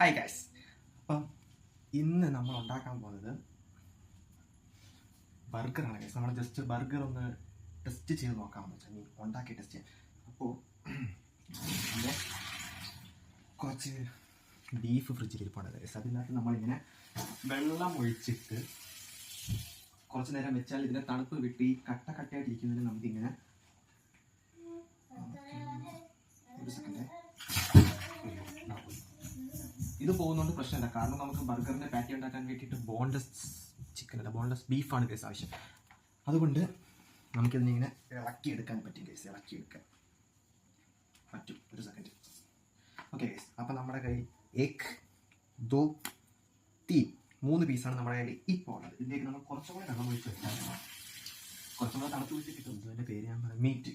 Hi guys അപ്പം ഇന്ന് നമ്മൾ ഉണ്ടാക്കാൻ പോകുന്നത് ബർഗറാണ് ഗൈസ് നമ്മൾ ജസ്റ്റ് ബർഗർ ഒന്ന് ടെസ്റ്റ് ചെയ്ത് നോക്കാമെന്ന് വെച്ചാൽ നീ ഉണ്ടാക്കി ടെസ്റ്റ് ചെയ്യാം. അപ്പോൾ കുറച്ച് ബീഫ് ഫ്രിഡ്ജിൽ ഇരിപ്പുണ്ട് ഗൈസ് അതിനകത്ത് നമ്മളിങ്ങനെ വെള്ളം ഒഴിച്ചിട്ട് കുറച്ച് നേരം വെച്ചാൽ ഇതിനെ തണുപ്പ് വിട്ട് ഈ കട്ട കട്ടയായിട്ട് ഇരിക്കുന്നതിന് നമുക്കിങ്ങനെ ഒരു സെക്കൻഡ് ഇത് പോകുന്നതുകൊണ്ട് പ്രശ്നമില്ല. കാരണം നമുക്ക് ബർഗറിന്റെ പാറ്റി ഉണ്ടാക്കാൻ വേണ്ടിയിട്ട് ബോൺലെസ് ചിക്കൻ അല്ല ബോൺലെസ് ബീഫാണ് കേസ് ആവശ്യം. അതുകൊണ്ട് നമുക്കിതിനിങ്ങനെ ഇളക്കിയെടുക്കാൻ പറ്റും കേസ് ഇളക്കിയെടുക്കാൻ. പറ്റും. ഒരു സെക്കൻഡ് ഓക്കെ കേസ് അപ്പം നമ്മുടെ കയ്യിൽ ഏക് ദോ തീ മൂന്ന് പീസാണ് നമ്മുടെ കയ്യിൽ ഇപ്പോൾ ഉള്ളത്. ഇതിലേക്ക് നമ്മൾ കുറച്ചും കൂടെ വെള്ളം ഒഴിച്ച് വെക്കാൻ കുറച്ചും കൂടെ തണുത്ത് വെച്ച് കിട്ടും. അതിന്റെ പേര് ഞാൻ പറയാം. മീറ്റ്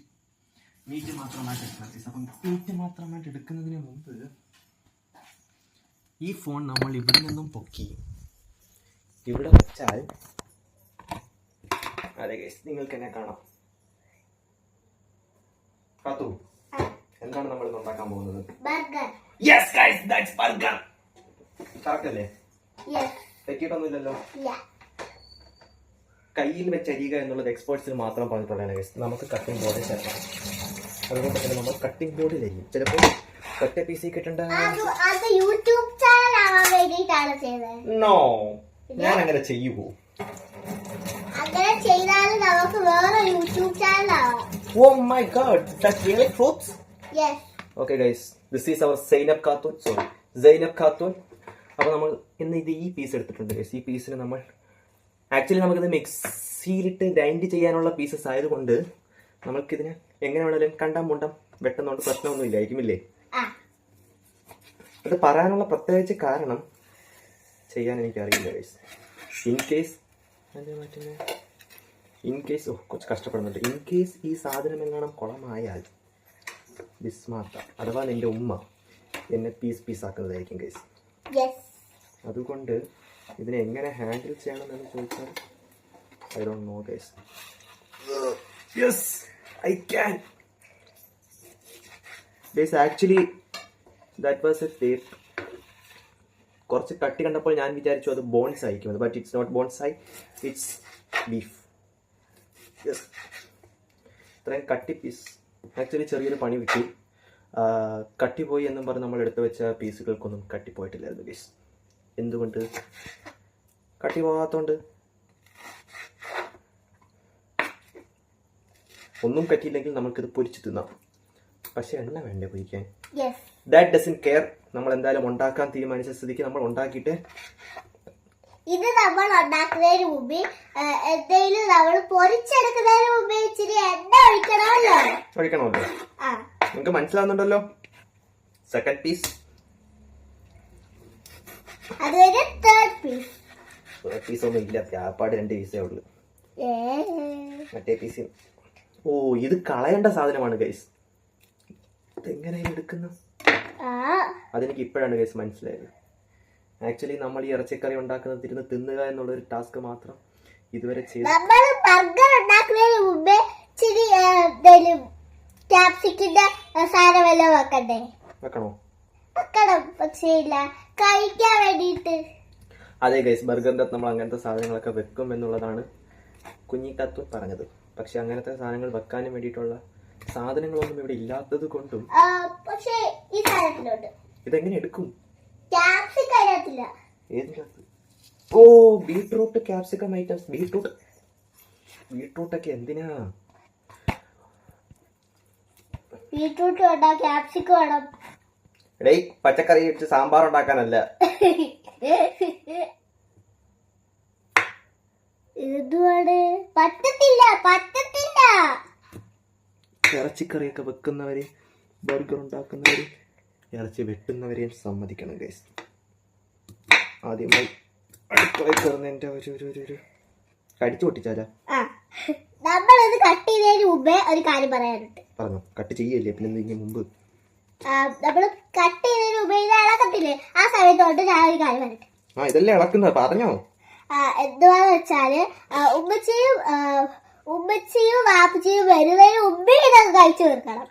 മീറ്റ് മാത്രമായിട്ട് എടുക്കണം അപ്പം മീറ്റ് മാത്രമായിട്ട് എടുക്കുന്നതിന് മുമ്പ് ഈ ഫോൺ നമ്മൾ ഇവിടെ നിന്നും പൊക്കി. ഇവിടെ വെച്ചാൽ അതെ ഗൈസ് നിങ്ങൾക്ക് എന്നെ കാണാം. കാത്തു. എന്താണ് നമ്മൾ ഇന്ന് ഉണ്ടാക്കാൻ പോകുന്നത്? Yes guys that's burger correct അല്ലേ? യെസ് തെറ്റിയിട്ടൊന്നുമില്ലല്ലോ. ഇല്ല കയ്യിൽ വെച്ചരിയുക എന്നുള്ളത് എക്സ്പേർട്സിന് മാത്രം പറഞ്ഞിട്ടുള്ളതാണ് ഗൈസ് നമുക്ക് കട്ടിംഗ് ബോർഡിൽ ചേർക്കാം. അതുകൊണ്ട് തന്നെ നമ്മൾ കട്ടിംഗ് ബോർഡിൽ അരിയും. ചിലപ്പോൾ ഒറ്റ പീസിൽ കിട്ടേണ്ട. യൂട്യൂബ് ആവാൻ വേണ്ടിയിട്ടാണ് ചെയ്തത്. നോ ഞാൻ അങ്ങനെ ചെയ്യുമോ അങ്ങനെ ചെയ്താൽ നമുക്ക് വേറെ യൂട്യൂബ് ചാനൽ ആവാം. My god, that's really fruits? Yes okay is Zainab Khatoon sorry Zainab Khatoon അപ്പോൾ നമ്മൾ ഇന്ന് ഇത് ഈ പീസ് എടുത്തിട്ടുണ്ട്. ഈ പീസിന് നമ്മൾ ആക്ച്വലി നമുക്കിത് മിക്സിയിലിട്ട് ഗ്രൈൻഡ് ചെയ്യാനുള്ള പീസസ് ആയതുകൊണ്ട് നമുക്കിതിനെ എങ്ങനെ വേണമെങ്കിലും കണ്ടാം മുണ്ടാം വെട്ടുന്നോണ്ട് പ്രശ്നമൊന്നും ഇല്ലായിരിക്കുമില്ലേ ആ അത് പറയാനുള്ള പ്രത്യേകിച്ച് കാരണം ചെയ്യാൻ എനിക്കറിയില്ല ഗൈസ് ഇൻ കേസ് മറ്റേ ഇൻ കേസ് ഓ കുറച്ച് കഷ്ടപ്പെടുന്നുണ്ട്. ഇൻ കേസ് ഈ സാധനം എങ്ങാനും കുളമായാൽ ബിസ്മാർട്ട അഥവാ നിന്റെ ഉമ്മ എന്നെ പീസ് പീസ് ആക്കുന്നതായിരിക്കും ഗൈസ് യെസ് അതുകൊണ്ട് ഇതിനെ എങ്ങനെ ഹാൻഡിൽ ചെയ്യണം എന്ന് ചോദിച്ചാൽ I don't know guys yes I can guys actually that was a tape കുറച്ച് കട്ടി കണ്ടപ്പോൾ ഞാൻ വിചാരിച്ചു അത് ബോൺസ് ആയിരിക്കും. ബട്ട് ഇറ്റ്സ് നോട്ട് ബോൺസ് ആയി ഇറ്റ്സ് ബീഫ് ഇത്രയും കട്ടി പീസ് ആക്ച്വലി ചെറിയൊരു പണി കിട്ടി കട്ടി കട്ടിപ്പോയി എന്നും പറഞ്ഞ് നമ്മൾ എടുത്തു വെച്ച പീസുകൾക്കൊന്നും കട്ടിപ്പോയിട്ടില്ലായിരുന്നു ഗീസ് എന്തുകൊണ്ട്? കട്ടി പോകാത്തോണ്ട് ഒന്നും പറ്റിയില്ലെങ്കിൽ നമുക്കിത് പൊരിച്ച് തിന്നാം. പക്ഷെ എണ്ണ വേണ്ടേ കുഴിക്കാൻ ദാറ്റ് ഡസൻ കെയർ നമ്മൾ എന്തായാലും ഉണ്ടാക്കാൻ തീരുമാനിച്ച സ്ഥിതിക്ക് നമ്മൾ ഉണ്ടാക്കിയിട്ട് ഇത് നമ്മൾ ഉണ്ടാക്കുന്നതിന് മുമ്പ് എന്തെങ്കിലും നമ്മൾ പൊരിച്ചെടുക്കുന്നതിന് മുമ്പ് ഇച്ചിരി എണ്ണ ഒഴിക്കണമല്ലോ. ഒഴിക്കണമല്ലോ. നിങ്ങൾക്ക് മനസ്സിലാവുന്നുണ്ടല്ലോ? സെക്കൻഡ് പീസ് അതുവരെ തേർഡ് പീസ് പീസ് ഒന്നും ഇല്ല. വ്യാപാട് രണ്ട് പീസേ ഉള്ളൂ. മറ്റേ പീസ് ഓ ഇത് കളയേണ്ട സാധനമാണ് ഗൈസ് ഇതെങ്ങനെ എടുക്കുന്നു? അതെനിക്ക് ഇപ്പോഴാണ് കേസ് മനസ്സിലായത്. ആക്ച്വലി നമ്മൾ ഈ ഇറച്ചിക്കറി ഉണ്ടാക്കുന്നത് ഇരുന്ന് തിന്നുക എന്നുള്ള ഒരു ടാസ്ക് മാത്രം ഇതുവരെ ചെയ്തു നമ്മൾ ബർഗർ ഉണ്ടാക്കുന്നതിന് മുമ്പേ ഇച്ചിരി ആ, എന്തേലും ക്യാപ്സിക്കിന്റെ സാധനം വല്ലതും വെക്കണ്ടേ? വെക്കണോ? വെക്കണം പക്ഷേ ഇല്ല. കഴിക്കാൻ വേണ്ടിയിട്ട്. അതെ ഗൈസ് ബർഗറിന്റെ അകത്ത് നമ്മൾ അങ്ങനത്തെ സാധനങ്ങളൊക്കെ വെക്കും എന്നുള്ളതാണ് കുഞ്ഞിക്കത്ത് പറഞ്ഞത്. പക്ഷെ അങ്ങനത്തെ സാധനങ്ങൾ വെക്കാനും വേണ്ടിയിട്ടുള്ള സാധനങ്ങളൊന്നും ഇവിടെ ഇല്ലാത്തത് കൊണ്ടും പക്ഷേ ഈ സാധനത്തിലുണ്ട്. ഇതെങ്ങനെ എടുക്കും? ക്യാപ്സിക്കം അതിനകത്തില്ല ഏതിനകത്ത് ഓ ബീട്രൂട്ട് ക്യാപ്സിക്കം ഐറ്റംസ്. ബീട്രൂട്ട്. ബീട്രൂട്ടൊക്കെ എന്തിനാ? ബീട്രൂട്ട് വേണ്ട ക്യാപ്സിക്കം വേണം. എടേ പച്ചക്കറി വെച്ച് സാമ്പാർ ഉണ്ടാക്കാനല്ല. എന്തുവാണ്? പറ്റത്തില്ല പറ്റത്തില്ല ഇറച്ചിക്കറിയൊക്കെ വെക്കുന്നവരെയും ബർഗർ ഉണ്ടാക്കുന്നവരെയും ഇറച്ചി വെട്ടുന്നവരെയും സമ്മതിക്കണം ഗൈസ് ആദ്യമായി അടുക്കളയിൽ കയറുന്നതിന്റെ ഒരു ഒരു ഒരു ഒരു കടിച്ചു പൊട്ടിച്ചാലാ? നമ്മളിത് കട്ട് ചെയ്തതിന് മുമ്പേ ഒരു കാര്യം പറയാനുണ്ട്. പറഞ്ഞു. കട്ട് ചെയ്യല്ലേ? പിന്നെ ഇതിന് മുമ്പ്? നമ്മൾ കട്ട് ചെയ്തതിന് മുമ്പേ ഇത് ഇളക്കത്തില്ലേ? ആ സമയത്തോട്ട് ഞാൻ ഒരു കാര്യം പറയട്ടെ. ആ ഇതല്ലേ ഇളക്കുന്നത്? പറഞ്ഞോ. എന്തുവാന്ന് വെച്ചാൽ ഉമ്മച്ചിയും ഉമ്മച്ചിയും വാപ്പച്ചിയും വരുന്നതിന് മുമ്പേ ഇതൊക്കെ കഴിച്ചു തീർക്കണം.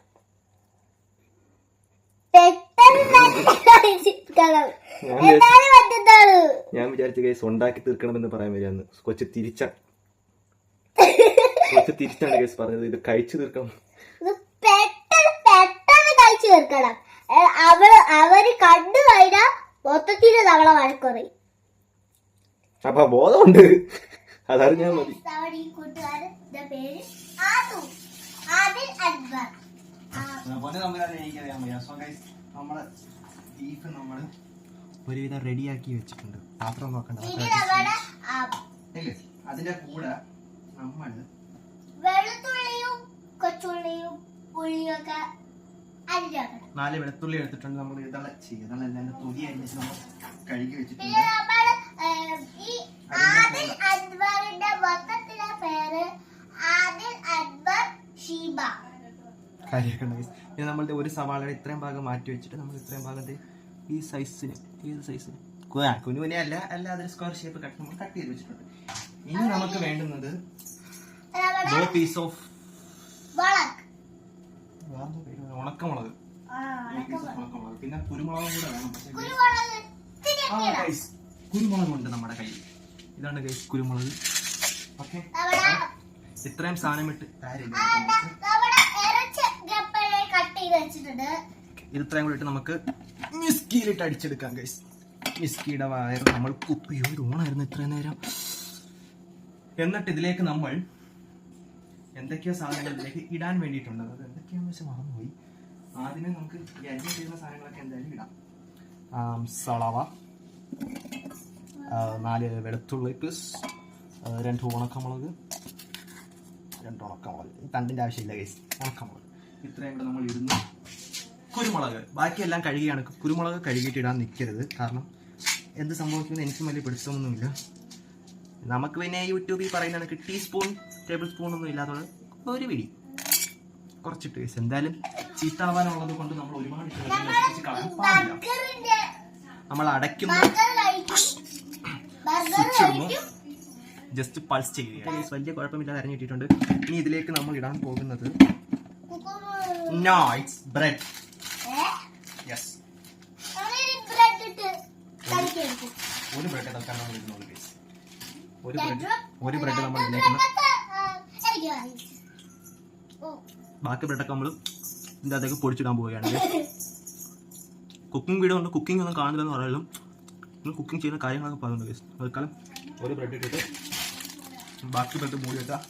ഞാൻ വിചാരിച്ചു- കേസ് ഉണ്ടാക്കി തീർക്കണമെന്ന് പറയാൻ വരികയാണ് കൊച്ചു തിരിച്ച. കൊച്ചു തിരിച്ചാണ് കേസ് പറഞ്ഞത്. ഇത് കഴിച്ചു തീർക്കണം. പെട്ടെന്ന് പെട്ടെന്ന് കഴിച്ചു തീർക്കണം. അവൾ അവർ കണ്ടു കഴിഞ്ഞാൽ മൊത്തത്തിൽ തവള വഴക്കുറയും അപ്പൊ ബോധമുണ്ട്. അതറിഞ്ഞാൽ മതി നമ്മൾ ബീഫ് നമ്മൾ ഒരുവിധം റെഡിയാക്കി വെച്ചിട്ടുണ്ട് പാത്രം നോക്കണ്ട അതിന്റെ കൂടെ നമ്മൾ വെളുത്തുള്ളിയും കൊച്ചുള്ളിയും നാല് വെളുത്തുള്ളി എടുത്തിട്ടുണ്ട് നമ്മൾ ഇതള ഇതളെല്ലാം തൊലി അരിഞ്ഞിട്ട് നമ്മൾ കഴുകി വെച്ചിട്ടുണ്ട് ആദിൽ മൊത്തത്തിലെ പേര് ആദിൽ ഷീബ. ഇനി നമ്മളുടെ ഒരു സവാളയുടെ ഇത്രയും ഭാഗം മാറ്റി വെച്ചിട്ട് നമ്മൾ ഇത്രയും ഭാഗത്തെ ഈ സൈസിന് ഏത് സൈസിന് കുനുവിനെ അല്ല അല്ലാതെ സ്ക്വയർ ഷേപ്പ് കട്ട് നമ്മൾ കട്ട് ചെയ്ത് വെച്ചിട്ടുണ്ട്. ഇനി നമുക്ക് വേണ്ടുന്നത് പീസ് ഓഫ് മുളക് ഉണക്കമുളക്. ഉണക്കമുളക്. പിന്നെ കുരുമുളകും കൂടെ വേണം. പക്ഷേ guys, കുരുമുളക് ആ, guys, കുരുമുളക് ഉണ്ട് നമ്മുടെ കയ്യിൽ. ഇതാണ് ഗൈസ് കുരുമുളക്. ഓക്കെ. ഇത്രയും സാധനം ഇട്ട് ഇത് ഇത്രയും കൂടി ഇട്ട് നമുക്ക് മിസ്കിയിലിട്ട് അടിച്ചെടുക്കാം ഗൈസ് മിസ്കിയുടെ വയർ നമ്മൾ കുപ്പിയോ ഓണായിരുന്നു ഇത്രയും നേരം. എന്നിട്ട് ഇതിലേക്ക് നമ്മൾ എന്തൊക്കെയോ സാധനങ്ങൾ ഇതിലേക്ക് ഇടാൻ വേണ്ടിയിട്ടുണ്ട്. അത് എന്തൊക്കെയാണെന്ന് വെച്ചാൽ മറന്നുപോയി. ആദ്യമേ നമുക്ക് ഈ ചെയ്യുന്ന സാധനങ്ങളൊക്കെ എന്തായാലും ഇടാം. സളവ. നാല് വെളുത്തുള്ളി ആ, രണ്ട് ഉണക്കമുളക്. രണ്ട് ഉണക്കമുളക്. തണ്ടിന്റെ ആവശ്യമില്ല ഗൈസ് ഉണക്കമുളക്. ഇത്രയും കൂടെ നമ്മൾ ഇടുന്നു. കുരുമുളക്. ബാക്കിയെല്ലാം കഴുകിയാണ്. കുരുമുളക് കഴുകിയിട്ട് ഇടാൻ നിൽക്കരുത് കാരണം എന്ത് സംഭവിക്കുമെന്ന് എനിക്കും വലിയ പിടിച്ചൊന്നുമില്ല നമുക്ക് പിന്നെ യൂട്യൂബിൽ പറയുന്ന കണക്ക് ടീസ്പൂൺ ടേബിൾ സ്പൂൺ ഒന്നും ഇല്ലാത്തത് ഒരു പിടി. കുറച്ചിട്ട് കേസ് എന്തായാലും ചീത്താവാനുള്ളത് കൊണ്ട് നമ്മൾ ഒരുപാട് നമ്മൾ കഴിക്കും കഴിക്കും ജസ്റ്റ് പൾസ് ചെയ്യുക. വലിയ കുഴപ്പമില്ലാതെ അരഞ്ഞു കിട്ടിയിട്ടുണ്ട് ഇനി ഇതിലേക്ക് നമ്മൾ ഇടാൻ പോകുന്നത് ഇറ്റ്സ് ബ്രെഡ് യെസ് ഒരു ബ്രെഡ് നമ്മൾ ഇടുന്നുള്ളൂ. ഒരു ബ്രെഡ് ഒരു ബ്രെഡ് നമ്മൾ ബാക്കി ബ്രെഡൊക്കെ നമ്മൾ ഇതിന്റെ അകത്തേക്ക് പൊടിച്ചിടാൻ പോവുകയാണ്. കുക്കിംഗ് വീഡിയോ കൊണ്ട് കുക്കിംഗ് ഒന്നും കാണുന്നില്ലെന്ന് പറയാലും നിങ്ങൾ കുക്കിംഗ് ചെയ്യുന്ന കാര്യങ്ങളൊക്കെ പറയുന്നുണ്ട് ഗൈസ് തൽക്കാലം ഒരു ബ്രെഡ് ഇട്ടിട്ട് ബാക്കി ബ്രെഡ് മൂടി വെച്ചാൽ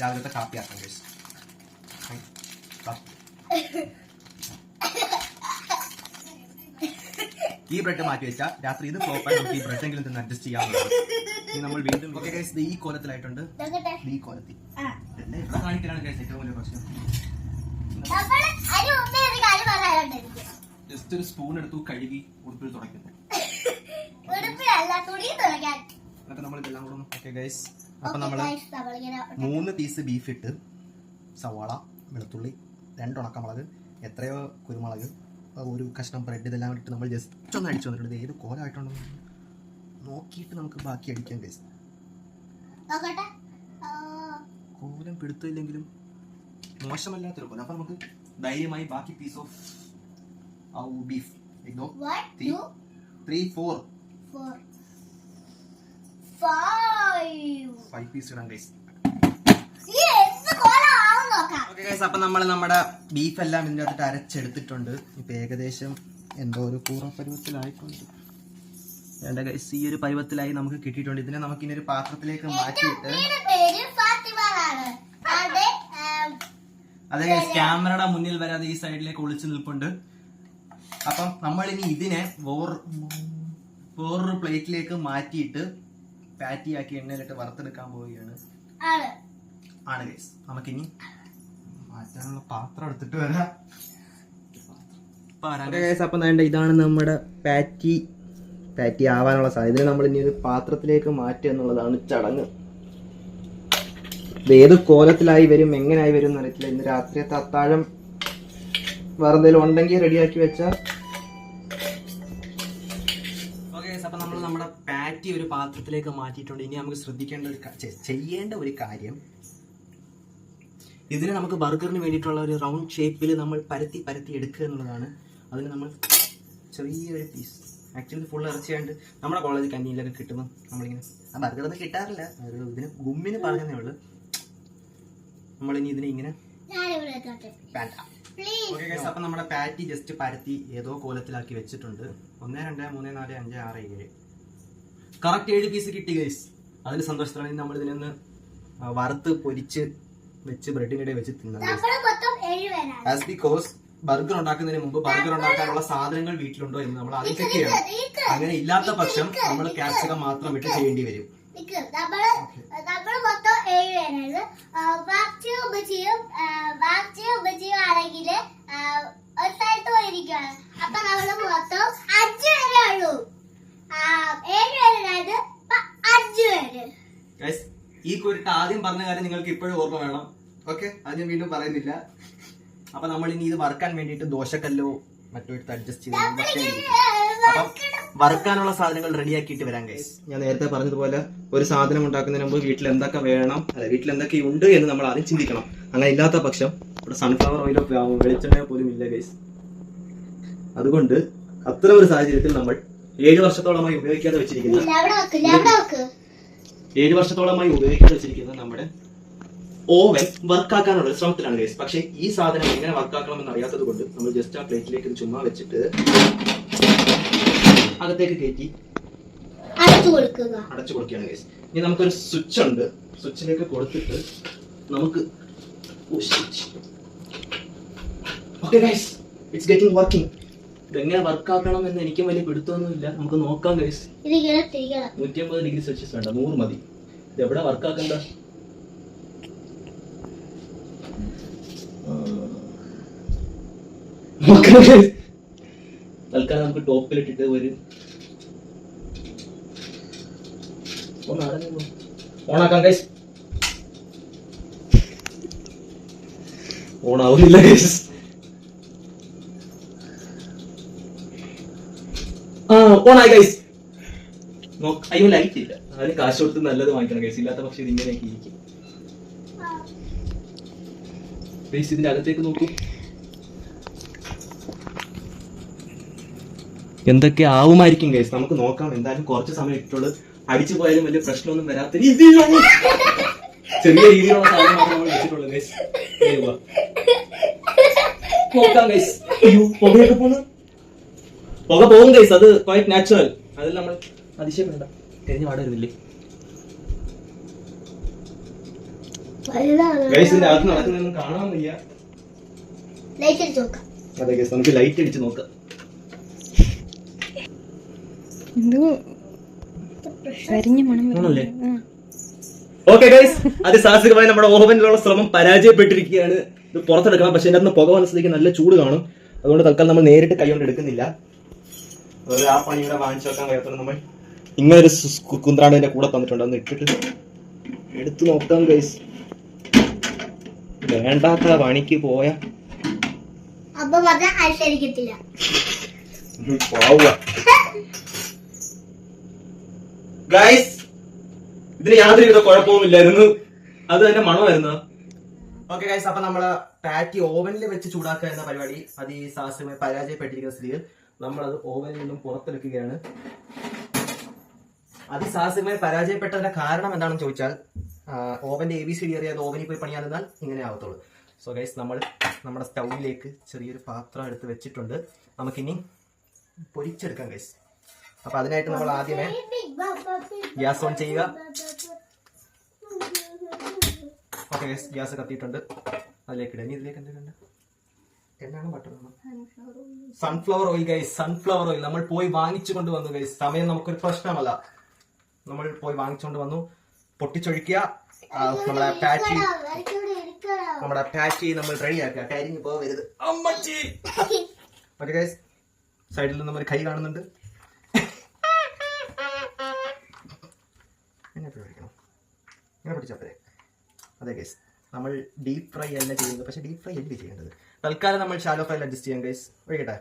രാവിലത്തെ കാപ്പി ആക്കാം ഗൈസ് ഈ ബ്രെഡ് മാറ്റി വെച്ചാൽ രാത്രി ഇത് ഫ്ലോപ്പായി നമുക്ക് ഈ ബ്രെഡ് എങ്കിലും തന്നെ അഡ്ജസ്റ്റ് ചെയ്യാവുന്നതാണ് ഇനി നമ്മൾ വീണ്ടും ഓക്കെ ഗൈസ് ഈ കോലത്തിലായിട്ടുണ്ട്. ഈ കോലത്തിൽ. കാണിക്കലാണ് ഗൈസ് ഏറ്റവും വലിയ പ്രശ്നം. ജസ്റ്റ് ഒരു സ്പൂൺ എടുത്തു കഴുകി ഉടുപ്പിൽ തുടയ്ക്കുന്നു. ഉടുപ്പിലല്ല തുണി തുടയ്ക്കാൻ. എന്നിട്ട് നമ്മൾ ഇതെല്ലാം കൂടെ ഓക്കെ ഗൈസ് അപ്പൊ Okay, നമ്മൾ guys, നമ്മളിങ്ങനെ മൂന്ന് പീസ് ബീഫ് ഇട്ട് സവാള വെളുത്തുള്ളി രണ്ട് ഉണക്കമുളക് എത്രയോ കുരുമുളക് ഒരു കഷ്ണം ബ്രെഡ് ഇതെല്ലാം ഇട്ട് നമ്മൾ ജസ്റ്റ് ഒന്ന് അടിച്ചു വന്നിട്ടുണ്ട്. ഏത് കോലമായിട്ടുണ്ടോ നോക്കിയിട്ട് നമുക്ക് ബാക്കി അടിക്കാം ഗൈസ് കോലം പിടുത്തില്ലെങ്കിലും മോശമല്ലാത്തൊരു കോലം. അപ്പൊ നമുക്ക് ധൈര്യമായി ബാക്കി piece of beef three four. Five piece ഇടാം ഗൈസ് ഈ എന്ത് കോലമാവും നോക്കാം. ഓക്കെ ഗൈസ് അപ്പൊ നമ്മൾ നമ്മുടെ ബീഫ് എല്ലാം ഇതിന്റെ അരച്ചെടുത്തിട്ടുണ്ട്. ഇപ്പൊ ഏകദേശം എന്തോ ഒരു കൂറ പരുവത്തിലായിട്ടുണ്ട് വേണ്ട ഗൈസ് ഈ ഒരു പരുവത്തിലായി നമുക്ക് കിട്ടിയിട്ടുണ്ട്. ഇതിനെ നമുക്ക് ഇനി ഒരു പാത്രത്തിലേക്ക് മാറ്റിയിട്ട് അതെ ഗൈസ് ക്യാമറയുടെ മുന്നിൽ വരാതെ ഈ സൈഡിലേക്ക് ഒളിച്ചു നിൽപ്പുണ്ട്. അപ്പം നമ്മൾ ഇനി ഇതിനെ വേറെ വേറൊരു പ്ലേറ്റിലേക്ക് മാറ്റിയിട്ട് പാറ്റിയാക്കി എണ്ണയിലിട്ട് വറുത്തെടുക്കാൻ പോവുകയാണ്. ആണ്. ഗൈസ് നമുക്കിനി മാറ്റാനുള്ള പാത്രം എടുത്തിട്ട് വരാം. അപ്പം വേണ്ട ഇതാണ് നമ്മുടെ പാറ്റി. പാറ്റി ആവാനുള്ള സാധ്യത ഇതിനെ നമ്മൾ ഇനി ഒരു പാത്രത്തിലേക്ക് മാറ്റുക എന്നുള്ളതാണ് ചടങ്ങ്. ഇത് ഏത് കോലത്തിലായി വരും എങ്ങനെയായി വരും എന്നറിയത്തില്ല. ഇന്ന് രാത്രിയത്തെ അത്താഴം വേറെ എന്തെങ്കിലും ഉണ്ടെങ്കിൽ റെഡിയാക്കി വെച്ചാൽ പാത്രത്തിലേക്ക് മാറ്റിയിട്ടുണ്ട്. ഇനി നമുക്ക് ശ്രദ്ധിക്കേണ്ട ഒരു ചെയ്യേണ്ട ഒരു കാര്യം ഇതിനെ നമുക്ക് ബർഗറിന് വേണ്ടിയിട്ടുള്ള ഒരു റൗണ്ട് ഷേപ്പിൽ നമ്മൾ പരത്തി പരത്തി എടുക്കുക എന്നുള്ളതാണ്. അതിന് നമ്മൾ ചെറിയൊരു പീസ് ആക്ച്വലി ഫുൾ ഇറച്ചിയാണ്ട് നമ്മുടെ കോളേജ് കഞ്ഞിയിലൊക്കെ കിട്ടുമ്പോൾ നമ്മളിങ്ങനെ ആ ബർഗർ ഒന്നും കിട്ടാറില്ല. ഒരു ഇതിന് ഗുമ്മിന് പറഞ്ഞതേ ഉള്ളൂ. നമ്മളിനി ഇതിനെ ഇങ്ങനെ വേണ്ട പ്ലീസ് ഓക്കെ ഗൈസ് അപ്പം നമ്മുടെ പാറ്റി ജസ്റ്റ് പരത്തി ഏതോ കോലത്തിലാക്കി വെച്ചിട്ടുണ്ട്. ഒന്ന് രണ്ട് മൂന്ന് നാല് അഞ്ച് ആറ് ഏഴ്. കറക്റ്റ് ഏഴ് പീസ് കിട്ടി ഗൈസ് അതിൽ സന്തോഷത്തിലാണ് നമ്മൾ ഇതിനൊന്ന് വറുത്ത് പൊരിച്ച് വെച്ച് ബ്രെഡിനിടെ വെച്ച് പേരാണ്. ആസ് ബിക്കോസ് ബർഗർ ഉണ്ടാക്കുന്നതിന് മുമ്പ് ബർഗർ ഉണ്ടാക്കാനുള്ള സാധനങ്ങൾ വീട്ടിലുണ്ടോ എന്ന് നമ്മൾ ആദ്യം ചെക്ക് ചെയ്യണം. അങ്ങനെ ഇല്ലാത്ത പക്ഷം നമ്മൾ ക്യാപ്സിക്കം മാത്രം ഇട്ട് ചെയ്യേണ്ടി വരും. നമ്മൾ മൊത്തം ഏഴ് പേരാണ്. വാക്സിയും ഉമ്മച്ചിയും വാക്സിയും ഉമ്മച്ചിയും ആണെങ്കിൽ ഒരു സ്ഥലത്ത് പോയിരിക്കുകയാണ് അപ്പൊ നമ്മൾ മൊത്തം അഞ്ച് പേരേ ഉള്ളൂ ആ, ഏഴ് പേരാണ് ഇപ്പൊ അഞ്ച് പേര് ഗൈസ് ഈ ആദ്യം പറഞ്ഞ കാര്യം നിങ്ങൾക്ക് ഇപ്പോഴും ഓർമ്മ വേണം. ഓക്കെ അത് ഞാൻ വീണ്ടും പറയുന്നില്ല. അപ്പൊ നമ്മൾ ഇനി ഇത് വറുക്കാൻ വേണ്ടിയിട്ട് ദോശക്കല്ലോ മറ്റോ എടുത്ത് അഡ്ജസ്റ്റ് ചെയ്ത് അപ്പം വറുക്കാനുള്ള സാധനങ്ങൾ റെഡിയാക്കിയിട്ട് വരാൻ കഴിയും ഞാൻ നേരത്തെ പറഞ്ഞതുപോലെ ഒരു സാധനം ഉണ്ടാക്കുന്നതിന് മുമ്പ് വീട്ടിൽ എന്തൊക്കെ വേണം അല്ല വീട്ടിൽ എന്തൊക്കെ ഉണ്ട് എന്ന് നമ്മൾ ആദ്യം ചിന്തിക്കണം. അങ്ങനെ ഇല്ലാത്ത പക്ഷം ഇവിടെ സൺഫ്ലവർ ഓയിലോ വെളിച്ചെണ്ണയോ പോലും ഇല്ല ഗൈസ് അതുകൊണ്ട് അത്തരം ഒരു സാഹചര്യത്തിൽ നമ്മൾ ഏഴ് വർഷത്തോളമായി ഉപയോഗിക്കാതെ വെച്ചിരിക്കുന്ന ഏഴ് വർഷത്തോളമായി ഉപയോഗിക്കാൻ വെച്ചിരിക്കുന്ന നമ്മുടെ ഓവൻ വർക്കാക്കാനുള്ള ആക്കാനുള്ള ശ്രമത്തിലാണ് ഗൈസ് പക്ഷേ ഈ സാധനം എങ്ങനെ വർക്കാക്കണം എന്ന് അറിയാത്തത് കൊണ്ട് നമ്മൾ ജസ്റ്റ് ആ പ്ലേറ്റിലേക്ക് ചുമ്മാ വെച്ചിട്ട് അകത്തേക്ക് കയറ്റി അടച്ചു കൊടുക്കുക. അടച്ചു കൊടുക്കുകയാണ് ഗൈസ് ഇനി നമുക്കൊരു സ്വിച്ച് ഉണ്ട്. സ്വിച്ചിലേക്ക് കൊടുത്തിട്ട് നമുക്ക് okay guys it's getting working ഇതെങ്ങനെ വർക്കാക്കണം എന്ന് എനിക്കും വലിയ പിടുത്തൊന്നുമില്ല നമുക്ക് നോക്കാം ഗൈസ് നൂറ്റി അമ്പത് ഡിഗ്രി സെൽഷ്യസ് വേണ്ട. നൂറ് മതി. ഇത് എവിടെ വർക്കാക്കണ്ട? തൽക്കാലം നമുക്ക് ടോപ്പിലിട്ടിട്ട് ഒരു ഓണാക്കാം ഗൈസ് ഓണാവുന്നില്ല ഗൈസ് ആ ഓണായി ഗൈസ് അയ്യോ ലൈറ്റ് ഇല്ല. അതിന് കാശ് കൊടുത്ത് നല്ലത് വാങ്ങിക്കണം ഗൈസ് ഇല്ലാത്ത പക്ഷേ ഇത് ഇങ്ങനെയൊക്കെ ഇരിക്കും. ഇതിന്റെ അകത്തേക്ക് നോക്കൂ. എന്തൊക്കെ ആവുമായിരിക്കും ഗൈസ് നമുക്ക് നോക്കാം. എന്തായാലും കുറച്ച് സമയം ഇട്ടുള്ളൂ. അടിച്ചു പോയാലും വലിയ പ്രശ്നമൊന്നും വരാത്ത രീതിയിലാണ് ചെറിയ രീതിയിലുള്ള സാധനം മാത്രം നമ്മൾ വെച്ചിട്ടുള്ളൂ നോക്കാം ഗൈസ് പോന്നു പുക പോകും ഗൈസ് അത് ക്വൈറ്റ് നാച്ചുറൽ അതിൽ നമ്മൾ അതിശയപ്പെടണ്ട. കരിഞ്ഞ പാട് വരുന്നില്ലേ ഗൈസ് ഇതിന്റെ അകത്ത് നടക്കുന്നൊന്നും കാണാൻ വയ്യ. ലൈറ്റ് അടിച്ചു നോക്കാം. അതെ ഗൈസ് നമുക്ക് ലൈറ്റ് അടിച്ച് നോക്കാം. ഓക്കെ ഗൈസ് അതിസാഹസികമായി നമ്മുടെ ഓവനിലുള്ള ശ്രമം പരാജയപ്പെട്ടിരിക്കുകയാണ്. ഇത് പുറത്തെടുക്കണം. പക്ഷെ ഇതിനകത്ത് പുക വന്ന സ്ഥിതിക്ക് നല്ല ചൂട് കാണും. അതുകൊണ്ട് തൽക്കാലം നമ്മൾ നേരിട്ട് കൈകൊണ്ട് എടുക്കുന്നില്ല. അതുപോലെ ആ പണി ഇവിടെ വാങ്ങിച്ചു വെക്കാൻ വയ്യാത്തതുകൊണ്ട് നമ്മൾ ഇങ്ങനെ ഒരു എന്റെ കൂടെ തന്നിട്ടുണ്ട്. ഒന്ന് ഇട്ടിട്ട് എടുത്തു നോക്കാം ഗൈസ് വേണ്ടാത്ത പണിക്ക് പോയ. ഗൈസ് ഇതിന് യാതൊരുവിധ കുഴപ്പമൊന്നുമില്ലായിരുന്നു അത് തന്നെ മണമായിരുന്നു? ഓക്കെ ഗൈസ് അപ്പൊ നമ്മൾ പാറ്റി ഓവനിൽ വെച്ച് ചൂടാക്കുക എന്ന പരിപാടി അത് ഈ സാഹസമായി പരാജയപ്പെട്ടിരിക്കുന്ന സ്ഥിതിയിൽ നമ്മളത് ഓവനിൽ നിന്നും പുറത്തെടുക്കുകയാണ്. അതിസാഹസികമായി പരാജയപ്പെട്ടതിന്റെ കാരണം എന്താണെന്ന് ചോദിച്ചാൽ ഓവന്റെ എ ബി സി ഡി അറിയാതെ ഓവനിൽ പോയി പണിയാൻ നിന്നാൽ ഇങ്ങനെ ആവത്തുള്ളൂ. സോ ഗൈസ് നമ്മൾ നമ്മുടെ സ്റ്റൗവിലേക്ക് ചെറിയൊരു പാത്രം എടുത്ത് വെച്ചിട്ടുണ്ട്. നമുക്കിനി പൊരിച്ചെടുക്കാം ഗൈസ് അപ്പൊ അതിനായിട്ട് നമ്മൾ ആദ്യമേ ഗ്യാസ് ഓൺ ചെയ്യുക. ഓക്കെ ഗൈസ് ഗ്യാസ് കത്തിയിട്ടുണ്ട്. അതിലേക്ക് ഇടുക. ഇനി ഇതിലേക്ക് എന്തൊക്കെയുണ്ട് എണ്ണാണ് butter sunflower oil guys sunflower oil നമ്മൾ പോയി വാങ്ങിച്ചു കൊണ്ട് വന്നു ഗൈസ് സമയം നമുക്കൊരു പ്രശ്നമല്ല. നമ്മൾ പോയി വാങ്ങിച്ചുകൊണ്ട് വന്നു. പൊട്ടിച്ചൊഴിക്കുക. നമ്മളെ നമ്മുടെ പാറ്റി നമ്മുടെ പാറ്റി നമ്മൾ റെഡിയാക്കുക. കരിഞ്ഞു പോവരുത്. അമ്മച്ചി! ഓക്കെ ഗൈസ് സൈഡിൽ നിന്നും ഒരു കൈ കാണുന്നുണ്ട്. എങ്ങനെ പിടിക്കണം. ഇങ്ങനെ പിടിച്ചപ്പോഴേ അതെ ഗൈസ് നമ്മൾ ഡീപ് ഫ്രൈ അല്ല ചെയ്യുന്നത് പക്ഷെ ഡീപ് ഫ്രൈ അല്ലേ ചെയ്യേണ്ടത് തൽക്കാലം നമ്മൾ ഷാലോ ഫ്രൈ അഡ്ജസ്റ്റ് ചെയ്യാം ഗൈസ് ഒഴിക്കട്ടെ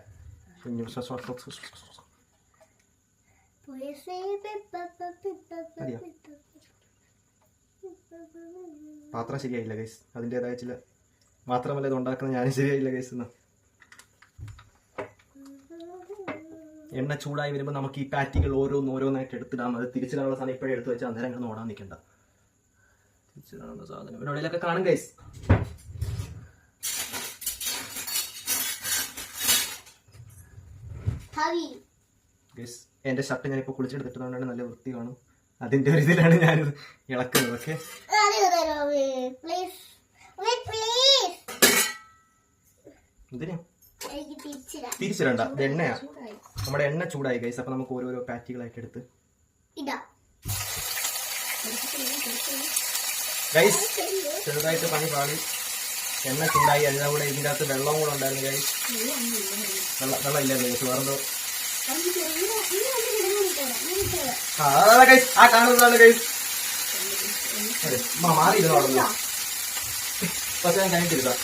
പാത്രം ശരിയായില്ല ഗൈസ് അതിന്റെതായ ചില മാത്രമല്ല ഇത് ഉണ്ടാക്കുന്ന ഞാനും ശരിയായില്ല ഗൈസ് എന്ന് എണ്ണ ചൂടായി വരുമ്പോൾ നമുക്ക് ഈ പാറ്റികൾ ഓരോന്ന് ഓരോന്നായിട്ട് എടുത്തിടാം അത് തിരിച്ചിടാനുള്ള സാധനം ഇപ്പോഴേ എടുത്ത് വെച്ചാൽ അന്നേരം കിടന്ന് ഓടാൻ നിൽക്കണ്ട തിരിച്ചിടാനുള്ള സാധനം. എവിടെയൊക്കെ കാണും ഗൈസ് എന്റെ ഗൈസ് എന്റെ ഷർട്ട് ഞാനിപ്പോൾ കുളിച്ചെടുത്തിട്ടുള്ളതുകൊണ്ടാണ് നല്ല വൃത്തി കാണും. അതിന്റെ ഒരു ഇതിലാണ് ഞാൻ ഇളക്കുന്നത് ഓക്കെ തിരിച്ചിടണ്ട. ഇത് എണ്ണയാ. നമ്മുടെ എണ്ണ ചൂടായി ഗൈസ് അപ്പൊ നമുക്ക് ഓരോരോ പാറ്റികളായിട്ട് എടുത്ത് ഇതാ ഗൈസ് ചെറുതായിട്ട് പണി പാളി. എണ്ണ ചൂടായി അതിന്റെ കൂടെ ഇതിന്റെ അകത്ത് വെള്ളവും കൂടെ ഉണ്ടായിരുന്നു ഗൈസ് വെള്ളം വെള്ളം ഇല്ലായിരുന്നു ഗൈസ് വേറെന്തോ? ആ ഗൈസ് ആ കാണുന്നതാണ് ഗൈസ് അതെ പക്ഷേ ഞാൻ കഴിഞ്ഞിട്ടിരുതാം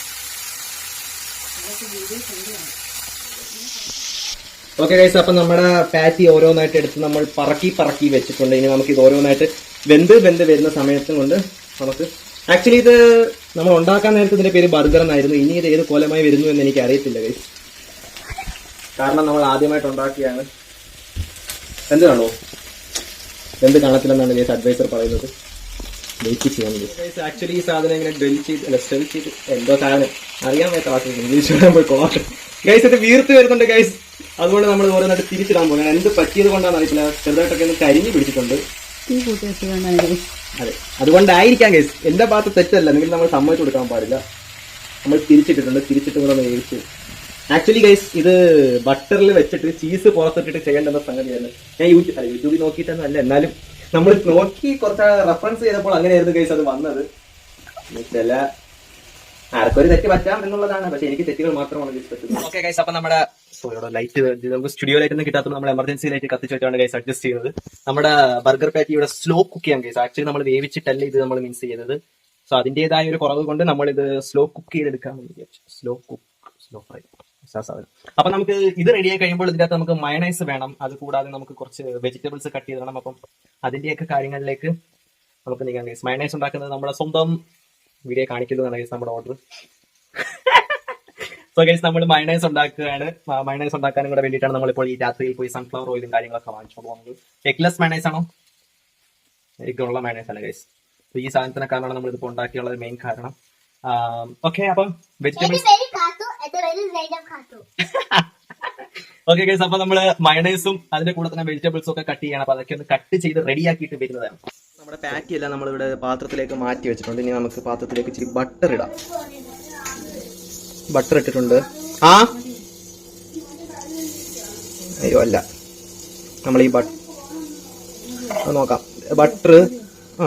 ഓക്കെ ഗൈസ് അപ്പം നമ്മുടെ പാറ്റി ഓരോന്നായിട്ട് എടുത്ത് നമ്മൾ പറക്കി പറക്കി വെച്ചിട്ടുണ്ട്. ഇനി നമുക്ക് ഇത് ഓരോന്നായിട്ട് വെന്ത് വെന്ത് വരുന്ന സമയത്തും കൊണ്ട് നമുക്ക്. ആക്ച്വലി ഇത് നമ്മൾ ഉണ്ടാക്കാൻ നേരത്തെ ഇതിന്റെ പേര് ബർഗർ എന്നായിരുന്നു. ഇനി ഇത് ഏത് കോലമായി വരുന്നു എന്ന് എനിക്ക് അറിയത്തില്ല ഗൈസ് കാരണം നമ്മൾ ആദ്യമായിട്ട് ഉണ്ടാക്കിയാണ്. എന്ത് കാണോ എന്ത് കാണത്തില്ലെന്നാണ് ഗൈസ് അഡ്വൈസർ പറയുന്നത്. വെയിറ്റ് ചെയ്യാൻ ഗൈസ് ആക്ച്വലി ഈ സാധനം ഇങ്ങനെ ഡെൽ ചെയ്ത് അല്ല സ്റ്റെൽ ചെയ്ത് എന്തോ സാധനം. അറിയാൻ പറ്റാത്ത ഇംഗ്ലീഷ് പോയി ഗൈസ് ഇത് വീർത്ത് വരുന്നുണ്ട് ഗൈസ് അതുകൊണ്ട് നമ്മൾ ഓരോന്നായിട്ട് തിരിച്ചിടാൻ പോകുന്നത് എന്ത് പറ്റിയത് കൊണ്ടാണെന്ന് അറിയില്ല ചെറുതായിട്ടൊക്കെ ഒന്ന് കരിഞ്ഞു പിടിച്ചിട്ടുണ്ട്. അതെ. അതുകൊണ്ടായിരിക്കാം ഗൈസ് എന്റെ ഭാഗത്ത് തെറ്റല്ല. നിങ്ങൾ നമ്മൾ സമ്മതിച്ചു കൊടുക്കാൻ പാടില്ല. നമ്മൾ തിരിച്ചിട്ടിട്ടുണ്ട്. തിരിച്ചിട്ട് കൂടെ വേവിച്ച് ആക്ച്വലി ഗൈസ് ഇത് ബട്ടറിൽ വെച്ചിട്ട് ചീസ് പുറത്തിട്ടിട്ട് ചെയ്യേണ്ടുന്ന സംഗതിയാണ് ഞാൻ യൂട്യൂബ് അല്ല യൂട്യൂബിൽ നോക്കിയിട്ടൊന്നും അല്ല എന്നാലും നമ്മൾ നോക്കി കുറച്ച് റെഫറൻസ് ചെയ്തപ്പോൾ അങ്ങനെയായിരുന്നു ഗൈസ് അത് വന്നത്. ചില ആർക്കൊരു തെറ്റ് പറ്റാം എന്നുള്ളതാണ് പക്ഷെ എനിക്ക് തെറ്റുകൾ മാത്രമാണ് ഓക്കെ ഗൈസ് അപ്പൊ നമ്മുടെ ലൈറ്റ് നമുക്ക് സ്റ്റുഡിയോ ലൈറ്റ് ഒന്നും കിട്ടാത്തത് നമ്മൾ എമർജൻസി ലൈറ്റ് കത്തിച്ച് വെച്ചാണ് ഗൈസ് അഡ്ജസ്റ്റ് ചെയ്യുന്നത്. നമ്മുടെ ബർഗർ പാറ്റി ഇവിടെ സ്ലോ കുക്ക് ചെയ്യാം ഗൈസ് ആക്ച്വലി നമ്മൾ വേവിച്ചിട്ടല്ല ഇത് നമ്മൾ മീൻസ് ചെയ്തത് സോ അതിന്റേതായ ഒരു കുറവ് കൊണ്ട് നമ്മൾ ഇത് സ്ലോ കുക്ക് ചെയ്തെടുക്കാൻ സ്ലോ കുക്ക് സ്ലോ ഫ്രൈ അപ്പൊ നമുക്ക് ഇത് റെഡി ആയി കഴിയുമ്പോൾ ഇതിനകത്ത് നമുക്ക് മയണൈസ് വേണം. അത് കൂടാതെ നമുക്ക് കുറച്ച് വെജിറ്റബിൾസ് കട്ട് ചെയ്ത് വേണം അപ്പം അതിന്റെയൊക്കെ കാര്യങ്ങളിലേക്ക് നമുക്ക് നീങ്ങാം ഗൈസ് മയണൈസ് ഉണ്ടാക്കുന്നത് നമ്മുടെ സ്വന്തം വീഡിയോ കാണിക്കുന്നതാണ് ഗൈസ് നമ്മുടെ ഓർഡർ സോ ഗൈസ് നമ്മൾ മൈനൈസ് ഉണ്ടാക്കുകയാണ്. മൈനൈസ് ഉണ്ടാക്കാനും കൂടെ വേണ്ടിയിട്ടാണ് നമ്മളിപ്പോൾ ഈ രാത്രിയിൽ പോയി സൺഫ്ലവർ ഓയിലും കാര്യങ്ങളൊക്കെ വാങ്ങിച്ചു പോകുന്നത്. എഗ്ലെസ് മൈനൈസ് ആണോ? എഗ്ഗുള്ള മൈനൈസ് ആണ് ഗൈസ് ഈ സാധനത്തിനെ കാരണമാണ് നമ്മൾ ഇതിപ്പോൾ ഉണ്ടാക്കിയുള്ളത് മെയിൻ കാരണം. ഓക്കെ അപ്പം വെജിറ്റബിൾസ് ഓക്കെ ഗൈസ് അപ്പൊ നമ്മൾ മയണൈസും അതിന്റെ കൂടെ തന്നെ വെജിറ്റബിൾസും ഒക്കെ കട്ട് ചെയ്യണം. അപ്പൊ അതൊക്കെ ഒന്ന് കട്ട് ചെയ്ത് റെഡിയാക്കിയിട്ട് വരുന്നതാണ്. നമ്മുടെ പാറ്റി എല്ലാം നമ്മളിവിടെ പാത്രത്തിലേക്ക് മാറ്റി വെച്ചിട്ടുണ്ട്. ഇനി നമുക്ക് പാത്രത്തിലേക്ക് ഇച്ചിരി ബട്ടർ ഇടാം. ബട്ടർ ഇട്ടിട്ടുണ്ട്. ആ? അയ്യോ അല്ല. നമ്മൾ ഈ ബട്ട് നോക്കാം. ബട്ടർ ആ.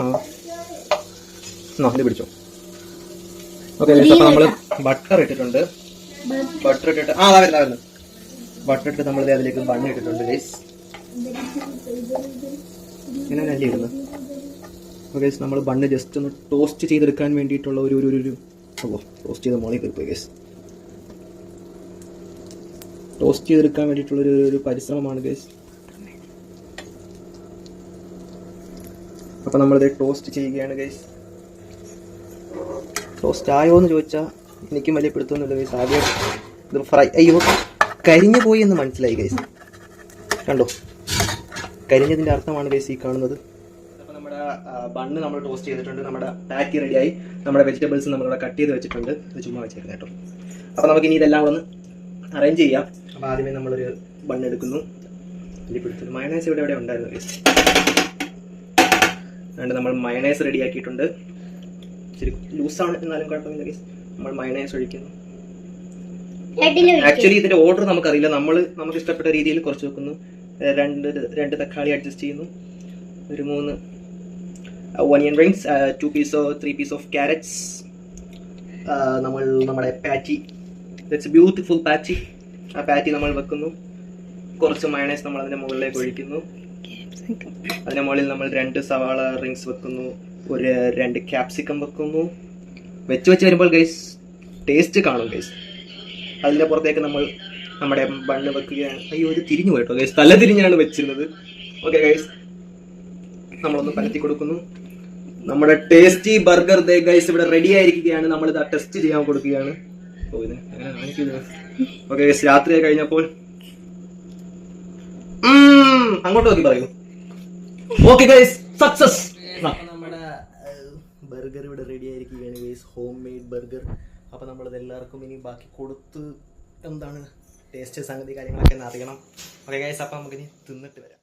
എന്നാ ഇത് പിടിച്ചോ. ഓക്കെ നമ്മൾ ബട്ടർ ഇട്ടിട്ടുണ്ട്. ബട്ടർ ഇട്ടിട്ട് ആ അതാ വരുന്നത് വരുന്നത്. ബട്ടർ ഇട്ടിട്ട് നമ്മൾ അതിലേക്ക് ബണ്ണ് ഇട്ടിട്ടുണ്ട് ഗൈസ് ഇങ്ങനെ ഇടുന്നത്? അപ്പോൾ ഗൈസ് നമ്മൾ ബണ്ണ് ജസ്റ്റ് ഒന്ന് ടോസ്റ്റ് ചെയ്തെടുക്കാൻ വേണ്ടിയിട്ടുള്ള ഒരു ഒരു ഒരു ഓ ടോസ്റ്റ് ചെയ്ത മോളിൽ കയറിപ്പോയി ഗൈസ് ടോസ്റ്റ് ചെയ്തെടുക്കാൻ വേണ്ടിയിട്ടുള്ള ഒരു പരിശ്രമമാണ് ഗൈസ് അപ്പോൾ നമ്മളിത് ടോസ്റ്റ് ചെയ്യുകയാണ് ഗൈസ് ടോസ്റ്റ് ആയോ എന്ന് ചോദിച്ചാൽ എനിക്കും വലിയ പിടുത്തൊന്നുമില്ല ഗൈസ് ആദ്യം ഇത് ഫ്രൈ അയ്യോ കരിഞ്ഞു പോയി എന്ന് മനസ്സിലായി ഗൈസ് കണ്ടോ? കരിഞ്ഞതിന്റെ അർത്ഥമാണ് ഗൈസ് ഈ കാണുന്നത്. അപ്പോൾ ബണ്ണ് നമ്മൾ ടോസ്റ്റ് ചെയ്തിട്ടുണ്ട്. നമ്മുടെ പാക്ക് റെഡിയായി നമ്മുടെ വെജിറ്റബിൾസ് നമ്മളിവിടെ കട്ട് ചെയ്ത് വെച്ചിട്ടുണ്ട്. ഇത് ചുമ്മാ വെച്ചേക്കുന്നത് കേട്ടോ. അപ്പോൾ നമുക്ക് ഇനി ഇതെല്ലാം ഒന്ന് അറേഞ്ച് ചെയ്യാം. അപ്പോൾ ആദ്യമേ നമ്മളൊരു ബണ്ണ് എടുക്കുന്നു. വലിയ പിടുത്തം മയണൈസ് ഇവിടെ ഇവിടെ ഉണ്ടായിരുന്നു. അതുകൊണ്ട് നമ്മൾ മയണൈസ് റെഡിയാക്കിയിട്ടുണ്ട് ഇച്ചിരി ലൂസാണ് എന്നാലും കുഴപ്പമില്ല ഗൈസ് നമ്മൾ മയണൈസ് ഒഴിക്കുന്നു. ആക്ച്വലി ഇതിന്റെ ഓർഡർ നമുക്കറിയില്ല. നമ്മൾ നമുക്ക് ഇഷ്ടപ്പെട്ട രീതിയിൽ കുറച്ച് വെക്കുന്നു. രണ്ട് രണ്ട് തക്കാളി അഡ്ജസ്റ്റ് ചെയ്യുന്നു. ഒരു മൂന്ന് onion rings two piece three piece of carrots നമ്മൾ നമ്മുടെ പാറ്റി ഇറ്റ്സ് ബ്യൂട്ടിഫുൾ പാറ്റി ആ പാറ്റി നമ്മൾ വെക്കുന്നു. കുറച്ച് മയണൈസ് നമ്മൾ അതിന്റെ മുകളിലേക്ക് ഒഴിക്കുന്നു. അതിന്റെ മുകളിൽ നമ്മൾ രണ്ട് സവാള റിങ്സ് വെക്കുന്നു. ഒരു രണ്ട് ക്യാപ്സിക്കം വെക്കുന്നു. വെച്ച് വെച്ച് വരുമ്പോൾ ഗൈസ് ടേസ്റ്റ് കാണും ഗൈസ് അതിന്റെ പുറത്തേക്ക് നമ്മൾ നമ്മുടെ ബണ്ണ് വെക്കുകയാണ്. അയ്യോ ഇത് തിരിഞ്ഞു പോയിട്ടോ ഗൈസ് തല തിരിഞ്ഞാണ് വെച്ചിരുന്നത്. ഓക്കെ ഗൈസ് നമ്മളൊന്ന് പരത്തി കൊടുക്കുന്നു. നമ്മുടെ ടേസ്റ്റി ബർഗർ ദേ ഗൈസ് ഇവിടെ റെഡി ആയിരിക്കുകയാണ്. നമ്മൾ ഇത് ടെസ്റ്റ് ചെയ്യാൻ കൊടുക്കുകയാണ്. ഓക്കെ രാത്രിയായി രാത്രി കഴിഞ്ഞപ്പോൾ അങ്ങോട്ട് നോക്കി പറയൂ. ഓക്കെ ഗൈസ് സക്സസ് നമ്മുടെ ബർഗർ ഇവിടെ റെഡി ആയിരിക്കുകയാണ് ഗൈസ് ഹോം മെയ്ഡ് ബർഗർ അപ്പോൾ നമ്മളത് എല്ലാവർക്കും ഇനി ബാക്കി കൊടുത്ത് എന്താണ് ടേസ്റ്റ് സംഗതി കാര്യങ്ങളൊക്കെ അറിയണം. ഓക്കെ ഗൈസ് നമുക്ക് നമുക്കിനി തിന്നിട്ട് വരാം.